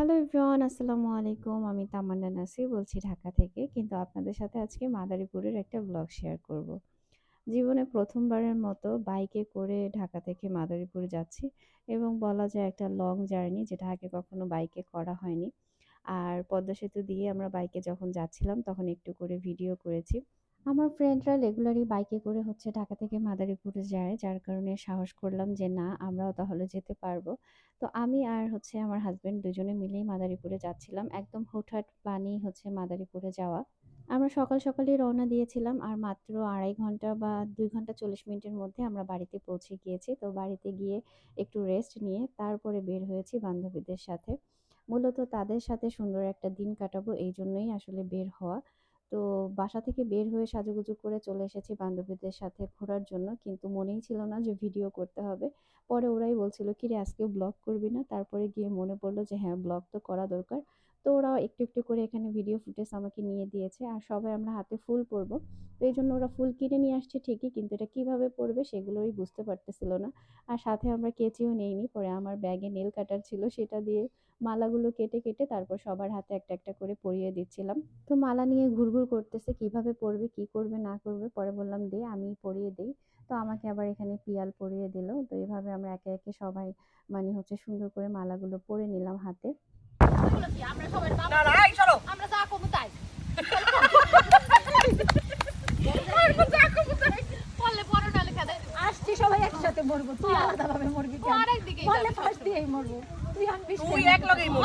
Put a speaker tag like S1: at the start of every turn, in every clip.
S1: Hello everyone, আসসালামু আলাইকুম। আমি তামান্না নাসির বলছি ঢাকা থেকে। কিন্তু আপনাদের সাথে আজকে মাদারীপুরের একটা ব্লগ শেয়ার করব। জীবনে প্রথমবারের মতো বাইকে করে ঢাকা থেকে মাদারীপুর যাচ্ছি এবং বলা যায় একটা লং জার্নি যেটা আগে কখনো বাইকে করা হয়নি। আর পদ্মা সেতু দিয়ে আমরা বাইকে যখন যাচ্ছিলাম তখন একটু করে ভিডিও করেছি। আমার ফ্রেন্ডরা রেগুলারই বাইকে করে হচ্ছে ঢাকা থেকে মাদারীপুরে যায়। যার কারণে সাহস করলাম যে, না, আমরাও তাহলে যেতে পারব। তো আমি আর হচ্ছে আমার হাজবেন্ড দুজনে মিলেই মাদারীপুরে যাচ্ছিলাম। একদম হুটহাট প্ল্যানই হচ্ছে মাদারীপুরে যাওয়া। আমরা সকাল সকালই রওনা দিয়েছিলাম। আর মাত্র আড়াই ঘণ্টা বা দুই ঘণ্টা চল্লিশ মিনিটের মধ্যে আমরা বাড়িতে পৌঁছে গিয়েছি। তো বাড়িতে গিয়ে একটু রেস্ট নিয়ে তারপরে বের হয়েছি বান্ধবীদের সাথে। মূলত তাদের সাথে সুন্দর একটা দিন কাটাবো, এই জন্যই আসলে বের হওয়া। তো বাসা থেকে বের হয়ে সাজুগুজু করে চলে এসেছি বান্ধবীদের সাথে ঘোরার জন্য। কিন্তু মনেই ছিল না যে ভিডিও করতে হবে। পরে ওরাই বলছিল কি রে আজকেও ব্লগ করবি না? তারপরে গিয়ে মনে পড়ল যে হ্যাঁ ব্লগ তো করা দরকার। তো ওরাও একটু একটু করে এখানে ভিডিও ফুটেজ আমাকে নিয়ে দিয়েছে, আর সবাই আমরা হাতে ফুল পরবো। তো এই জন্য ওরা ফুল কিনে নিয়ে আসছে ঠিকই, কিন্তু এটা কীভাবে পরবে সেগুলোই বুঝতে পারতেছিল না। আর সাথে আমরা কেচিও নেইনি, পরে আমার ব্যাগে নেল কাটার ছিল সেটা দিয়ে মালাগুলো কেটে কেটে তারপর সবার হাতে একটা একটা করে পরিয়ে দিচ্ছিলাম। তো মালা নিয়ে ঘুরঘুর করতেছে, কীভাবে পরবে, কি করবে, না করবে, পরে বললাম দে, আমি পরিয়ে দিই। তো আমাকে আবার এখানে পিয়াল পরিয়ে দিল। তো এভাবে আমরা একে একে সবাই মানে হচ্ছে সুন্দর করে মালাগুলো পরে নিলাম হাতে।
S2: আমরা সবাই বাবা
S3: না না এই চলো।
S2: আমরা যা কমু তাই। পড়লে পড়ো না লেখা দেয়
S4: আসছি সবাই একসাথে মরবো। তুই আলাদা ভাবে মরবি কেন?
S2: আরেক দিকে
S4: মরলে ফার্স্ট দিয়েই মরবো। তুই আনবিস
S3: তুই এক লগেই মর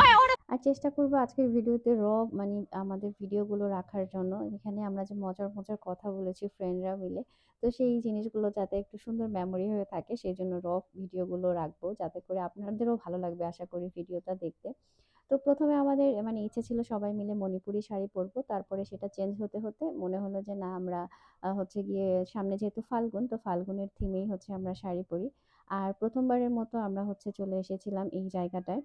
S1: আর চেষ্টা করব আজকের ভিডিওতে র মানে আমাদের ভিডিওগুলো রাখার জন্য। এখানে আমরা যে মজার মজার কথা বলেছি ফ্রেন্ডরা মিলে। তো সেই জিনিসগুলো যাতে একটু সুন্দর মেমোরি হয়ে থাকে সেই জন্য র ভিডিওগুলো রাখব। যাতে করে আপনাদেরও ভালো লাগবে আশা করি ভিডিওটা দেখতে। তো প্রথমে আমাদের মানে ইচ্ছে ছিল সবাই মিলে মণিপুরি শাড়ি পরবো। তারপরে সেটা চেঞ্জ হতে হতে মনে হলো যে না, আমরা হচ্ছে গিয়ে সামনে যেহেতু ফাল্গুন, তো ফাল্গুনের থিমেই হচ্ছে আমরা শাড়ি পরি। আর প্রথমবারের মতো আমরা হচ্ছে চলে এসেছিলাম এই জায়গাটায়।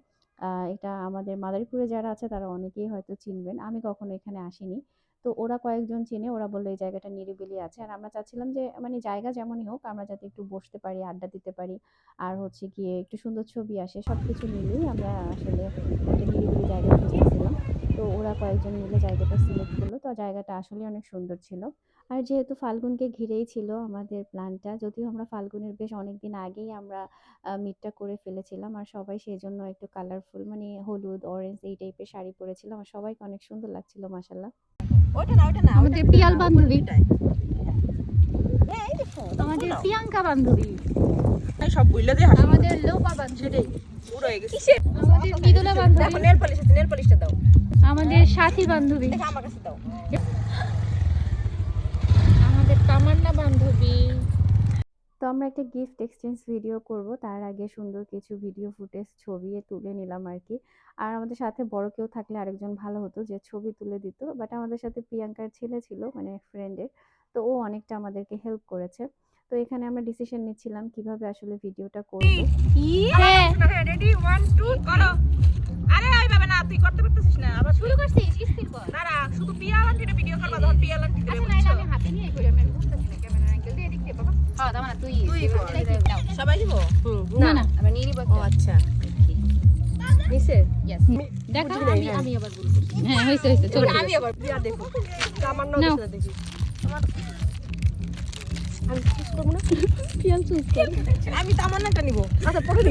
S1: এটা আমাদের মাদারীপুরে যারা আছে তারা অনেকেই হয়তো চিনবেন। আমি কখনো এখানে আসিনি। তো ওরা কয়েকজন চিনে, ওরা বলল, এই জায়গাটা নিরিবিলি আছে। আর আমরা চাচ্ছিলাম যে মানে জায়গা যেমনই হোক, আমরা যাতে একটু বসতে পারি, আড্ডা দিতে পারি। আর হচ্ছে গিয়ে একটু সুন্দর ছবি আসে সব কিছু মিলিয়ে আমরা আসলে একটা নিরিবিলি জায়গা খুঁজতেছিলাম তো ওরা কয়েকজন মিলে জায়গাটা সিলেক্ট করল। তো জায়গাটা আসলে অনেক সুন্দর ছিল। আর যেহেতু ফাল্গুনকে ঘিরেই ছিল আমাদের প্ল্যানটা যদিও আমরা ফাল্গুনের বেশ অনেক দিন আগেই আমরা মিটটা করে ফেলেছিলাম। আর সবাই সেই জন্য একটু কালারফুল মানে হলুদ অরেঞ্জ এই টাইপের শাড়ি পরেছিলাম আর সবাইকে অনেক সুন্দর লাগছিল মাসাল্লাহ
S3: ওইটা না ওটা না
S2: আমাদের পিয়াল বান্ধবী।
S3: হ্যাঁ, এই দেখো,
S2: আমাদের প্রিয়াঙ্কা বান্ধবী?
S3: এই সব বুইলা দিয়ে
S2: আমাদের লোপা বান্ধবী।
S3: পুরো হয়ে গেছে। কিসের?
S2: আমাদের মৃদুলা
S3: দেখো
S2: বান্ধবী।
S3: নেল পলিশ আছে নেল পলিশটা দাও।
S2: আমাদের সাথী বান্ধবী।
S3: দেখো আমার কাছে দাও।
S2: আমাদের তামান্না বান্ধবী।
S1: তো আমরা একটা গিফট এক্সচেঞ্জ ভিডিও করব। তার আগে সুন্দর কিছু ভিডিও ফুটেজ ছবি তুলে নিলাম আর কি। আর আমাদের সাথে বড় কেউ থাকলে আরেকজন ভালো হতো যে ছবি তুলে দিত। বাট আমাদের সাথে প্রিয়াঙ্কার ছেলে ছিল মানে ফ্রেন্ডের তো ও অনেকটা আমাদেরকে হেল্প করেছে। তো এখানে আমরা ডিসিশন নিচ্ছিলাম কীভাবে আসলে ভিডিওটা করব।
S2: হ্যাঁ
S3: হ্যাঁ রেডি 1 2 করো। আরে আই বাবা না তুই করতে পারতেছিস না। আবার
S2: শুরু করছিস? স্থির কর
S3: না না শুধু পিয়াল আন্টিটা ভিডিও করবা তখন পিয়াল আন্টি দেবে
S2: আচ্ছা নাইলে আমি হাতে নিয়ে করি আমি বুঝতেছি আমি
S3: তামান্নাটা নিব। আচ্ছা পরে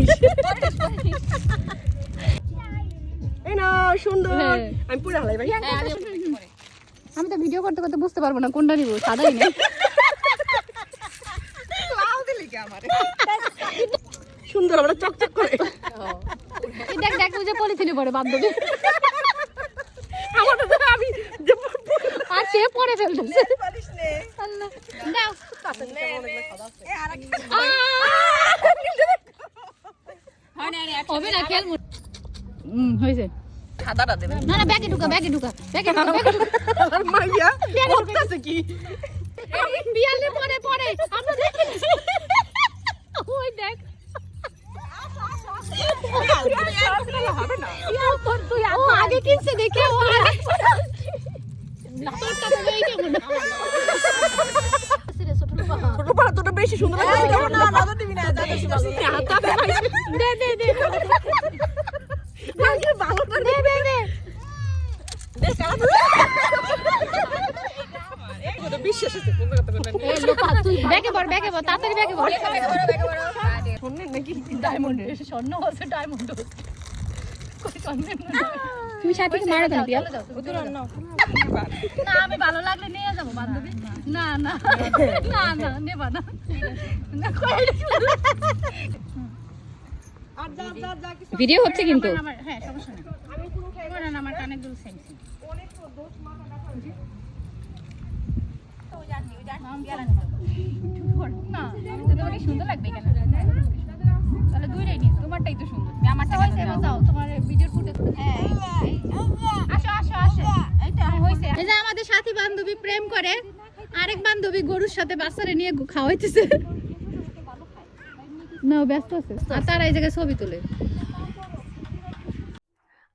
S3: এই না সুন্দর।
S2: হ্যাঁ।
S3: আমি পুরো হালাই ভাই
S2: হ্যাঁ, আমি আমি তো ভিডিও করতে করতে বুঝতে পারব না কোনটা নিব সাদাই না।
S3: আমারে। সুন্দর আমরা চকচক করে।
S2: এই দেখ দেখ বুঝে পলিথিনে পড়ে বান্ধবী।
S3: আমাদের তো আমি যে
S2: আর সে পরে ফেলতেছে।
S3: নে
S2: দাও। হবে খেল হুম হয়েছে। না না ব্যাগে ঢুকা ব্যাগে ঢুকা ব্যাগে ঢুকা ব্যাগে ঢুকা।
S3: আর মাইয়া করতেছে কি?
S2: বিয়ালে পরে কিনছে দেখে ও
S3: পাড়া তোটা বেশি সুন্দর না দিবি না
S2: দে দে দে।
S3: ভালো
S2: দে দে দে। বড়
S3: শুনলেন নাকি
S4: ডায়মন্ড স্বর্ণ আছে ডায়মন্ড স্বর্ণের না
S2: তুমি সাথীকে মারা দাও পিয়া
S3: উদুর অন্য
S4: না আমি ভালো লাগলে নিয়ে যাব বান্ধবী না না না না নেবা না না কই
S2: ভিডিও হচ্ছে কিন্তু
S4: হ্যাঁ সমস্যা নেই করেন আমার কানে দুল সেম সেম না তোমাকে সুন্দর লাগবে কেন তাহলে দুইটাই নিয়ে তোমারটাই তো সুন্দর তুমি আমারটা কেন তোমার ভিডিওর ফুটেজ হ্যাঁ আসো আসো আসো। এইটা হইছে।
S2: এই যে আমাদের সাথী বান্ধবী প্রেম করে আরেক বান্ধবী গরুর সাথে বাচ্চারে নিয়ে খাওয়াইতেছে। না ব্যস্ত আছে। আর তারা এই জায়গায় ছবি তোলে।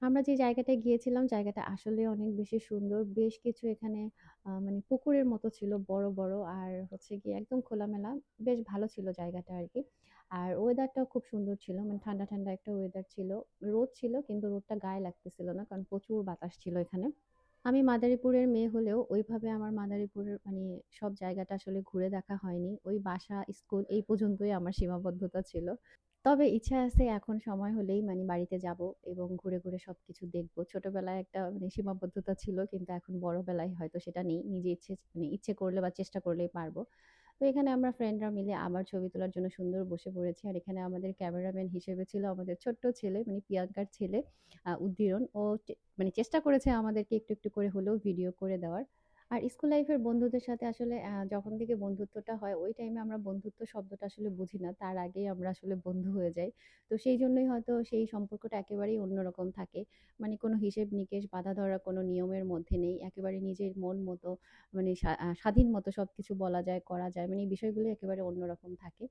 S1: আমরা যে জায়গাটায় গিয়েছিলাম জায়গাটা আসলে অনেক বেশি সুন্দর। বেশ কিছু এখানে আহ, মানে পুকুরের মতো ছিল বড় বড়। আর হচ্ছে কি একদম খোলামেলা। বেশ ভালো ছিল জায়গাটা আর কি। আর ওয়েদারটাও খুব সুন্দর ছিল। মানে ঠান্ডা ঠান্ডা একটা ওয়েদার ছিল। রোদ ছিল, কিন্তু রোদটা গায়ে লাগতেছিল না, কারণ প্রচুর বাতাস ছিল এখানে। আমি মাদারীপুরের মেয়ে হলেও ওইভাবে আমার মাদারীপুরের মানে সব জায়গাটা আসলে ঘুরে দেখা হয়নি। ওই বাসা, স্কুল এই পর্যন্তই আমার সীমাবদ্ধতা ছিল। তবে ইচ্ছা আছে এখন সময় হলেই মানে বাড়িতে যাব এবং ঘুরে ঘুরে সবকিছু দেখব। ছোটবেলায় একটা মানে সীমাবদ্ধতা ছিল, কিন্তু এখন বড়বেলায় হয়তো সেটা নেই। নিজে ইচ্ছে মানে ইচ্ছে করলে বা চেষ্টা করলেই পারব। তো এখানে আমরা ফ্রেন্ডরা মিলে আমার ছবি তোলার জন্য সুন্দর বসে পড়েছি। আর এখানে আমাদের ক্যামেরাম্যান হিসেবে ছিল আমাদের ছোট্ট ছেলে মানে প্রিয়াঙ্কার ছেলে উদ্দীরণ। ও মানে চেষ্টা করেছে আমাদেরকে একটু একটু করে হলেও ভিডিও করে দেওয়ার। আর স্কুল লাইফের বন্ধুদের সাথে আসলে যখন থেকে বন্ধুত্বটা হয়, ওই টাইমে আমরা বন্ধুত্ব শব্দটা আসলে বুঝি না। তার আগেই আমরা আসলে বন্ধু হয়ে যাই। তো সেই জন্যই হয়তো সেই সম্পর্কটা একেবারেই অন্যরকম থাকে। মানে কোনো হিসেব নিকেশ, বাধা ধরা কোনো নিয়মের মধ্যে নেই। একেবারে নিজের মন মতো মানে স্বাধীন মতো সব কিছু বলা যায়, করা যায়। মানে এই বিষয়গুলো একেবারে অন্যরকম থাকে।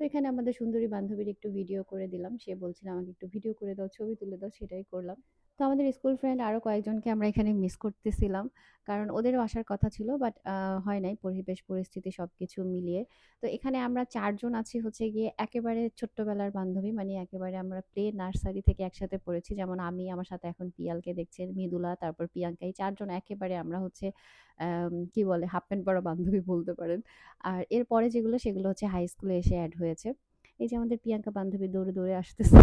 S1: তো এখানে আমাদের সুন্দরী বান্ধবীর একটু ভিডিও করে দিলাম। সে বলছিল, আমাকে একটু ভিডিও করে দাও, ছবি তুলে দাও। সেটাই করলাম। তো আমাদের স্কুল ফ্রেন্ড আরও কয়েকজনকে আমরা এখানে মিস করতেছিলাম। কারণ ওদেরও আসার কথা ছিল, বাট হয় নাই পরিবেশ, পরিস্থিতি সব কিছু মিলিয়ে। তো এখানে আমরা চারজন আছি হচ্ছে গিয়ে একেবারে ছোট্টবেলার বান্ধবী মানে একেবারে আমরা প্লে নার্সারি থেকে একসাথে পড়েছি। যেমন আমি, আমার সাথে এখন পিয়ালকে দেখছেন, মৃদুলা, তারপর প্রিয়াঙ্কা, এই চারজন একেবারে আমরা হচ্ছে কি বলে, হাফ প্যান্ট পরা বান্ধবী বলতে পারেন। আর এরপরে যেগুলো, সেগুলো হচ্ছে হাই স্কুলে এসে অ্যাড হয়েছে। এই যে আমাদের প্রিয়াঙ্কা বান্ধবী দৌড়ে দৌড়ে আসতেছে।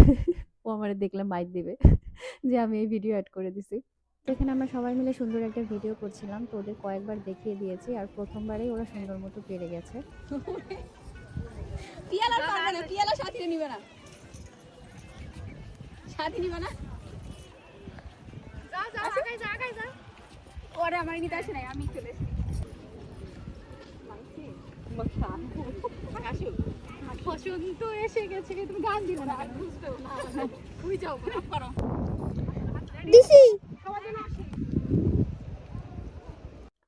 S1: আমার দেখলে মাইক দিবে যে আমি এই ভিডিও অ্যাড করে দিছি। এখানে আমরা সবাই মিলে সুন্দর একটা ভিডিও করছিলাম তো ওদের কয়েকবার দেখিয়ে দিয়েছি আর প্রথমবারেই ওরা সুন্দর মতো পেরে গেছে।
S2: পিয়ালা পারবে না পিয়ালা সাথী নিবে না। সাথী নিবে না? যা যা আগাই যা আগাই যা ওরে আমার নিতে আসে নাই আমি চলে এসেছি। বসন্ত এসে গেছে তুমি গান দিবে না। তুই যাও করো দিছি।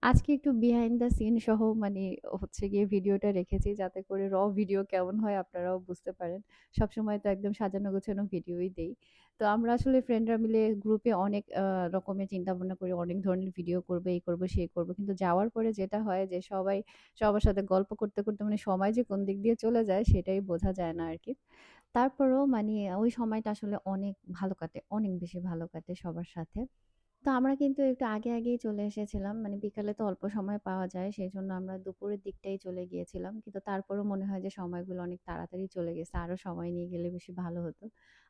S1: আজকে একটু বিহাইন্ড দ্য সিন সহ মানে হচ্ছে গিয়ে ভিডিওটা রেখেছি যাতে করে র ভিডিও কেমন হয় আপনারাও বুঝতে পারেন। সবসময় তো একদম সাজানো গোছানো ভিডিওই দেই। তো আমরা আসলে ফ্রেন্ডরা মিলে গ্রুপে অনেক রকমের চিন্তা ভাবনা করি, অনেক ধরনের ভিডিও করব, এই করব সেই করব। কিন্তু যাওয়ার পরে যেটা হয় যে সবাই, সবার সাথে গল্প করতে করতে মানে সময় যে কোন দিক দিয়ে চলে যায় সেটাই বোঝা যায় না আর কি তারপরেও মানে ওই সময়টা আসলে অনেক ভালো কাটে, অনেক বেশি ভালো কাটে সবার সাথে। তো আমরা কিন্তু একটু আগে, আগেই চলে এসেছিলাম। মানে বিকালে তো অল্প সময় পাওয়া যায় সেই জন্য আমরা দুপুরের দিকটাই চলে গিয়েছিলাম। কিন্তু তারপরও মনে হয় যে সময়গুলো অনেক তাড়াতাড়ি চলে গেছে আরও সময় নিয়ে গেলে বেশি ভালো হতো।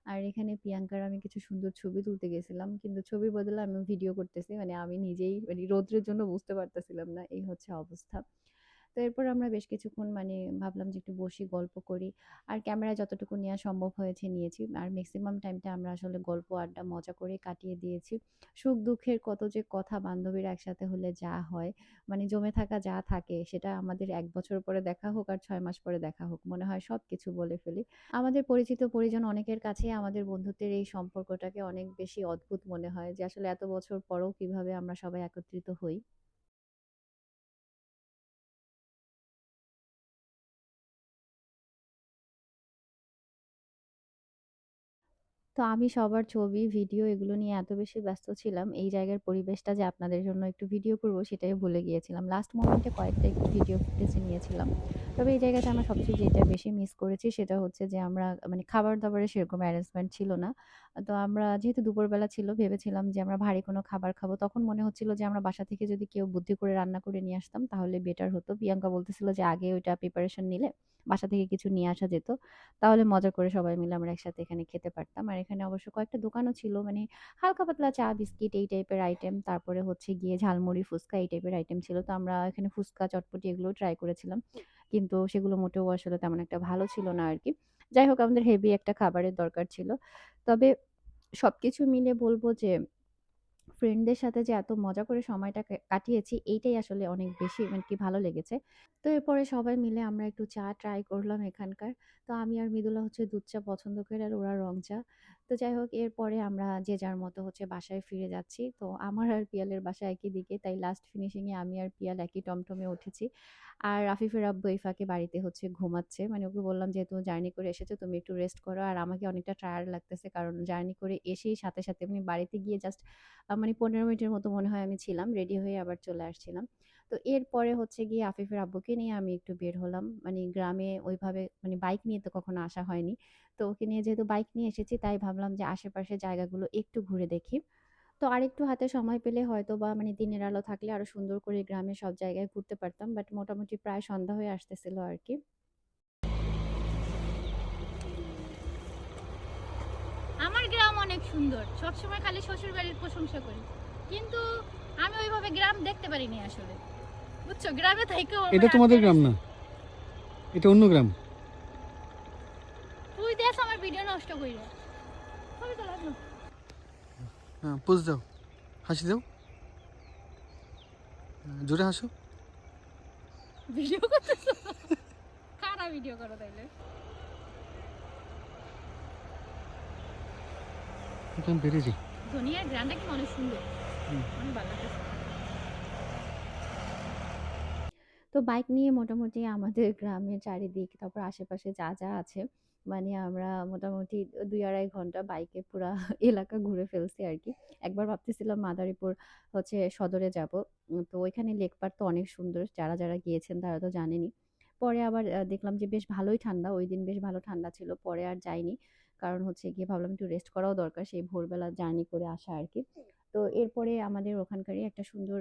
S1: আর এখানে প্রিয়াঙ্কার আমি কিছু সুন্দর ছবি তুলতে গেছিলাম, কিন্তু ছবির বদলে আমি ভিডিও করতেছি। মানে আমি নিজেই মানে রৌদ্রের জন্য বুঝতে পারতেছিলাম না, এই হচ্ছে অবস্থা। তো এরপর আমরা বেশ কিছুক্ষণ মানে ভাবলাম যে একটু বসি, গল্প করি। আর ক্যামেরা যতটুকু নেওয়া সম্ভব হয়েছে নিয়েছি। আর ম্যাক্সিমাম টাইমটা আমরা আসলে গল্প, আড্ডা, মজা করে কাটিয়ে দিয়েছি। সুখ, দুঃখের কত যে কথা বান্ধবীরা একসাথে হলে যা হয় মানে জমে থাকা যা থাকে, সেটা আমাদের এক বছর পরে দেখা হোক আর ছয় মাস পরে দেখা হোক, মনে হয় সব কিছু বলে ফেলি। আমাদের পরিচিত পরিজন অনেকের কাছে আমাদের বন্ধুত্বের এই সম্পর্কটাকে অনেক বেশি অদ্ভুত মনে হয় যে আসলে এত বছর পরেও কীভাবে আমরা সবাই একত্রিত হই। তো আমি সবার ছবি, ভিডিও এগুলো নিয়ে এত বেশি ব্যস্ত ছিলাম, এই জায়গার পরিবেশটা যে আপনাদের জন্য একটু ভিডিও করব সেটাই ভুলে গিয়েছিলাম। লাস্ট মোমেন্টে কয়েকটা একটু ভিডিও ফুটেজ নিয়েছিলাম। তবে এই জায়গাতে আমরা সবচেয়ে যেটা বেশি মিস করেছি সেটা হচ্ছে যে আমরা মানে খাবার-দাবারের সেরকম অ্যারেঞ্জমেন্ট ছিল না। তো আমরা যেহেতু দুপুরবেলা ছিল ভেবেছিলাম যে আমরা ভারী কোনো খাবার খাব। তখন মনে হচ্ছিল যে আমরা বাসা থেকে যদি কেউ বুদ্ধি করে রান্না করে নিয়ে আসতাম তাহলে বেটার হতো। প্রিয়াঙ্কা বলতেছিল যে আগে ওইটা প্রিপারেশন নিলে বাসা থেকে কিছু নিয়ে আসা যেত। তাহলে মজা করে সবাই মিলে আমরা একসাথে এখানে খেতে পারতাম। আর এখানে অবশ্য কয়েকটা দোকানও ছিল মানে হালকা পাতলা চা, বিস্কিট এই টাইপের আইটেম। তারপরে হচ্ছে গিয়ে ঝালমুড়ি, ফুচকা এই টাইপের আইটেম ছিল। তো আমরা এখানে ফুচকা, চটপটি এগুলো ট্রাই করেছিলাম। কিন্তু সেগুলো মোটেও আসলে তেমন একটা ভালো ছিল না আর কি যাই হোক আমাদের হেভি একটা খাবারের দরকার ছিল। তবে সবকিছু মিলে বলব যে ফ্রেন্ডদের সাথে যে এত মজা করে সময়টা কাটিয়েছি, এইটাই আসলে অনেক বেশি মানে কি ভালো লেগেছে। তো এরপরে সবাই মিলে আমরা একটু চা ট্রাই করলাম এখানকার। তো আমি আর মৃদুলা হচ্ছে দুধ চা পছন্দ করে আর ওরা রং চা। তো যাই হোক এরপরে আমরা যে যার মতো হচ্ছে বাসায় ফিরে যাচ্ছি। তো আমার আর পিয়ালের বাসা একই দিকে তাই লাস্ট ফিনিশিং এ আমি আর পিয়াল একই টমটমে উঠেছি। আর রাফিফের আব্বু এই ফাঁকে বাড়িতে হচ্ছে ঘুমাচ্ছে। মানে ওকে বললাম যেহেতু জার্নি করে এসেছ তুমি একটু রেস্ট করো। আর আমাকে অনেকটা টায়ার্ড লাগতেছে কারণ জার্নি করে এসেই সাথে, সাথে মানে বাড়িতে গিয়ে জাস্ট মানে ১৫ মিনিটের মতো মনে হয় আমি ছিলাম। রেডি হয়ে আবার চলে আসছিলাম। তো এরপরে হচ্ছে গিয়ে আফিফের আব্বুকে নিয়ে আমি একটু বের হলাম। মানে গ্রামে ওইভাবে মানে বাইক নিয়ে তো কখনো আসা হয়নি। তো ওকে নিয়ে যেহেতু বাইক নিয়ে এসেছি, তাই ভাবলাম যে আশেপাশের জায়গাগুলো একটু ঘুরে দেখি। তো আরেকটু হাতে সময় পেলে হয়তো বা মানে দিনের আলো থাকলে আরও সুন্দর করে গ্রামে সব জায়গায় ঘুরতে পারতাম। বাট মোটামুটি প্রায় সন্ধ্যা হয়ে আসতেছিল আর কি
S4: আমার গ্রাম অনেক সুন্দর সবসময় খালি শ্বশুর বাড়ির প্রশংসা করি কিন্তু আমি ওইভাবে গ্রাম দেখতে পারিনি আসলে বুঝছ? গ্রামে
S5: এটা তোমাদের গ্রাম না? এটা অন্য গ্রাম।
S4: তুই দেখ আমার ভিডিও নষ্ট তো লাগল
S5: হ্যাঁ পোজ দাও। হাসি দাও। হ্যাঁ, জোরে হাসো।
S4: ভিডিও করতেছো? কারা ভিডিও করো তাইলে? দুনিয়ার গ্রামটা কি অনেক সুন্দর।
S5: হুম।
S4: অনেক ভালো লাগছে
S1: তো বাইক নিয়ে মোটামুটি আমাদের গ্রামের চারিদিক তারপর আশেপাশে যা, যা আছে মানে আমরা মোটামুটি ২-২.৫ ঘণ্টা বাইকে পুরা এলাকা ঘুরে ফেলছি আর কি একবার ভাবতেছিলাম মাদারীপুর হচ্ছে সদরে যাব। তো ওইখানে লেক তো অনেক সুন্দর। যারা, যারা গিয়েছেন তারা তো জানেনি পরে আবার দেখলাম যে বেশ ভালোই ঠান্ডা। ওই দিন বেশ ভালো ঠান্ডা ছিল। পরে আর যাইনি। কারণ হচ্ছে গিয়ে ভাবলাম একটু রেস্ট করাও দরকার সেই ভোরবেলা জার্নি করে আসা আরকি। তো এরপরে আমাদের ওখানকারই একটা সুন্দর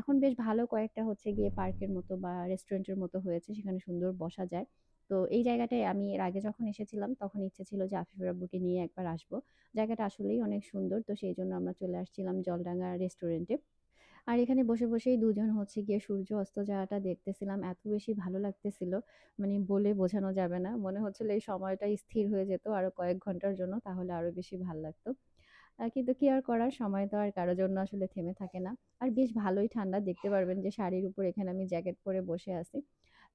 S1: এখন বেশ ভালো কয়েকটা হচ্ছে গিয়ে পার্কের মতো বা রেস্টুরেন্টের মতো হয়েছে। সেখানে সুন্দর বসা যায়। তো এই জায়গাটায় আমি এর আগে যখন এসেছিলাম তখন ইচ্ছে ছিল যে আফিফের আব্বুকে নিয়ে একবার আসব। জায়গাটা আসলেই অনেক সুন্দর। তো সেই জন্য আমরা চলে আসছিলাম জলডাঙ্গা রেস্টুরেন্টে। আর এখানে বসে, বসেই দুজন হচ্ছে গিয়ে সূর্য অস্ত যাওয়াটা দেখতেছিলাম। এত বেশি ভালো লাগতেছিল। মানে বলে বোঝানো যাবে না। মনে হচ্ছিল এই সময়টা স্থির হয়ে যেত আরও কয়েক ঘণ্টার জন্য তাহলে আরও বেশি ভালো লাগতো। কিন্তু কি আর করার সময় তো আর কারও জন্য আসলে থেমে থাকে না। আর বেশ ভালোই ঠান্ডা দেখতে পারবেন যে শাড়ির উপর এখানে আমি জ্যাকেট পরে বসে আছি।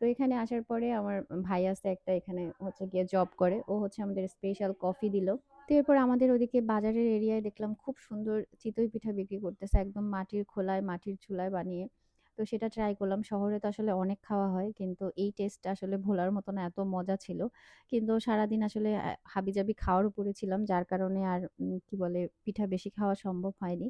S1: তো এখানে আসার পরে আমার ভাই আছে একটা এখানে হচ্ছে গিয়ে জব করে। ও হচ্ছে আমাদের স্পেশাল কফি দিল। তো এরপর আমাদের ওদিকে বাজারের এরিয়ায় দেখলাম খুব সুন্দর চিতই পিঠা বিক্রি করতেছে একদম মাটির খোলায়, মাটির চুলায় বানিয়ে। তো সেটা ট্রাই করলাম। শহরে তো আসলে অনেক খাওয়া হয়। কিন্তু এই টেস্টটা আসলে ভোলার মতো না, এত মজা ছিল। কিন্তু সারাদিন আসলে হাবিজাবি খাওয়ার উপরে ছিলাম। যার কারণে আর কি বলে, পিঠা বেশি খাওয়া সম্ভব হয়নি।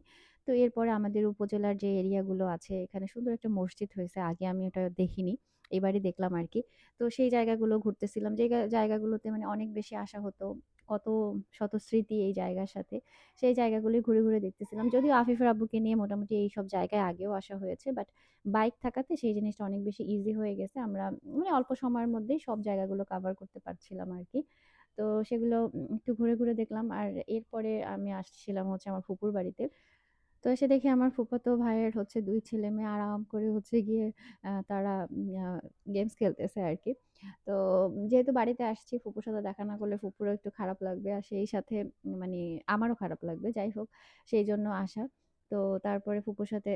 S1: তো এরপরে আমাদের উপজেলার যে এরিয়াগুলো আছে, এখানে সুন্দর একটা মসজিদ হয়েছে। আগে আমি ওটা দেখিনি। এবারে দেখলাম আর কি তো সেই জায়গাগুলো ঘুরতেছিলাম। যে জায়গাগুলোতে মানে অনেক বেশি আসা হতো। কত শত স্মৃতি এই জায়গার সাথে। সেই জায়গাগুলি ঘুরে, ঘুরে দেখতেছিলাম। যদিও আফিফের আব্বুকে নিয়ে মোটামুটি এই সব জায়গায় আগেও আসা হয়েছে। বাট বাইক থাকাতে সেই জিনিসটা অনেক বেশি ইজি হয়ে গেছে। আমরা মানে অল্প সময়ের মধ্যেই সব জায়গাগুলো কভার করতে পারছিলাম আর কি তো সেগুলো একটু ঘুরে, ঘুরে দেখলাম। আর এরপরে আমি আসছিলাম হচ্ছে আমার ফুপুর বাড়িতে। তো এসে দেখি আমার ফুফাতো ভাইয়ের হচ্ছে ২ ছেলেমেয়ে আরাম করে হচ্ছে গিয়ে তারা গেমস খেলতেছে আরকি। তো যেহেতু বাড়িতে আসছি, ফুপুর সাথে দেখা না করলে ফুপুরও একটু খারাপ লাগবে। আর সেই সাথে মানে আমারও খারাপ লাগবে। যাই হোক, সেই জন্য আসা। তো তারপরে ফুপুর সাথে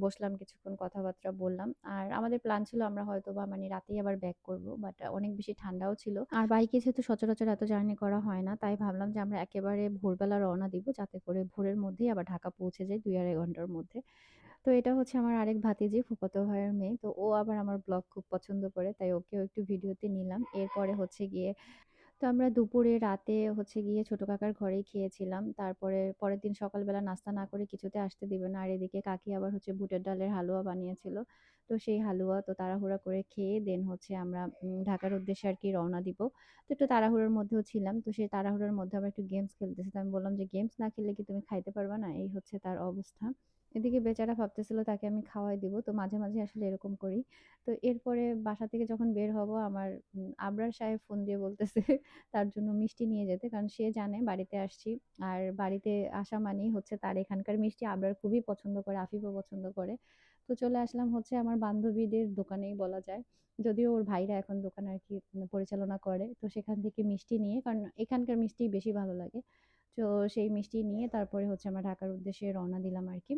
S1: বসলাম, কিছুক্ষণ কথাবার্তা বললাম। আর আমাদের প্ল্যান ছিল আমরা হয়তো বা মানে রাতেই আবার ব্যাক করব। বাট অনেক বেশি ঠান্ডাও ছিল। আর বাইকে যেহেতু সচরাচর এত জার্নি করা হয় না, তাই ভাবলাম যে আমরা একেবারে ভোরবেলা রওনা দিব, যাতে করে ভোরের মধ্যেই আবার ঢাকা পৌঁছে যাই ২-২.৫ ঘণ্টার মধ্যে। তো এটা হচ্ছে আমার আরেক ভাতিজি, ফুফাতো ভাইয়ের মেয়ে। তো ও আবার আমার ব্লগ খুব পছন্দ করে। তাই ওকেও একটু ভিডিওতে নিলাম। এরপরে হচ্ছে গিয়ে তো আমরা দুপুরে রাতে হচ্ছে গিয়ে ছোট কাকার ঘরেই খেয়েছিলাম। তারপরে পরের দিন সকালবেলা নাস্তা না করে কিছুতে আসতে দিবে না। আর এদিকে কাকি আবার হচ্ছে বুটের ডালের হালুয়া বানিয়েছিল। তো সেই হালুয়া তো তাড়াহুড়া করে খেয়ে দেন হচ্ছে আমরা ঢাকার উদ্দেশ্যে আর কি রওনা দিব। তো একটু তাড়াহুড়োর মধ্যেও ছিলাম। তো সেই তাড়াহুড়োর মধ্যে আবার একটু গেমস খেলতেছি। তো আমি বললাম যে গেমস না খেললে কি তুমি খাইতে পারবা না? এই হচ্ছে তার অবস্থা। এদিকে বেচারা ভাবতেছিল, তাকে আমি খাওয়াই দিব। তো মাঝে মাঝে আসলে এরকম করি। তো এরপরে বাসা থেকে যখন বের হব, আমার আবরার সাহেব ফোন দিয়ে বলতেছে তার জন্য মিষ্টি নিয়ে যেতে, কারণ সে জানে বাড়িতে আসছি। আর বাড়িতে আসা মানেই হচ্ছে তার এখানকার মিষ্টি। আবরার খুবই পছন্দ করে, আফিফও পছন্দ করে। তো চলে আসলাম হচ্ছে আমার বান্ধবীদের দোকানেই বলা যায়। যদিও ওর ভাইরা এখন দোকান আর কি পরিচালনা করে। তো সেখান থেকে মিষ্টি নিয়ে, কারণ এখানকার মিষ্টি বেশি ভালো লাগে। তো সেই মিষ্টি নিয়ে তারপরে হচ্ছে আমরা ঢাকার উদ্দেশ্যে রওনা দিলাম আর কি।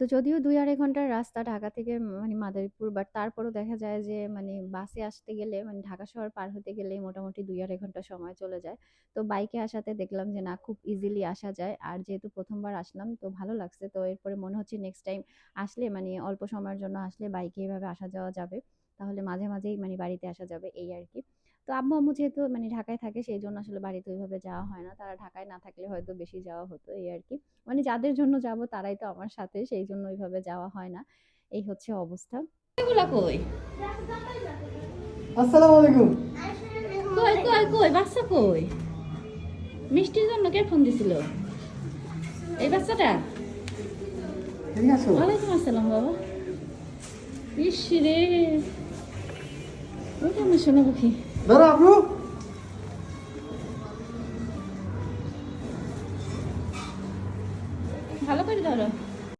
S1: তো যদিও দুই আড়াই ঘণ্টার রাস্তা ঢাকা থেকে মানে মাদারীপুর বাট তারপরও দেখা যায় যে মানে বাসে আসতে গেলে মানে ঢাকা শহর পার হতে গেলেই মোটামুটি দুই আড়াই ঘণ্টা সময় চলে যায়। তো বাইকে আসাতে দেখলাম যে না, খুব ইজিলি আসা যায়। আর যেহেতু প্রথমবার আসলাম, তো ভালো লাগছে। তো এরপরে মনে হচ্ছে নেক্সট টাইম আসলে মানে অল্প সময়ের জন্য আসলে বাইকে এভাবে আসা যাওয়া যাবে। তাহলে মাঝে মাঝেই মানে বাড়িতে আসা যাবে, এই আর কি। তো আম্মু আম্মু যেহেতু মানে ঢাকায় থাকে সেই জন্য আসলে বাড়িতে ওইভাবে যাওয়া হয় না। তারা ঢাকায় না থাকলে হয়তো বেশি যাওয়া হতো এই আর কি। মানে যাদের জন্য যাব তারাই তো আমার সাথে সেই জন্য ওইভাবে যাওয়া হয় না। এই হচ্ছে অবস্থা।
S4: এগুলা কই?
S5: আসসালামু আলাইকুম।
S4: কই কই কই বাচ্চা কই? মিষ্টির জন্য কে ফোন দিছিল? এই বাচ্চাটা? ওয়ালাইকুম আসসালাম বাবা। ইস রে। আমার ধরো আপু।
S5: ভালো করে ধরো।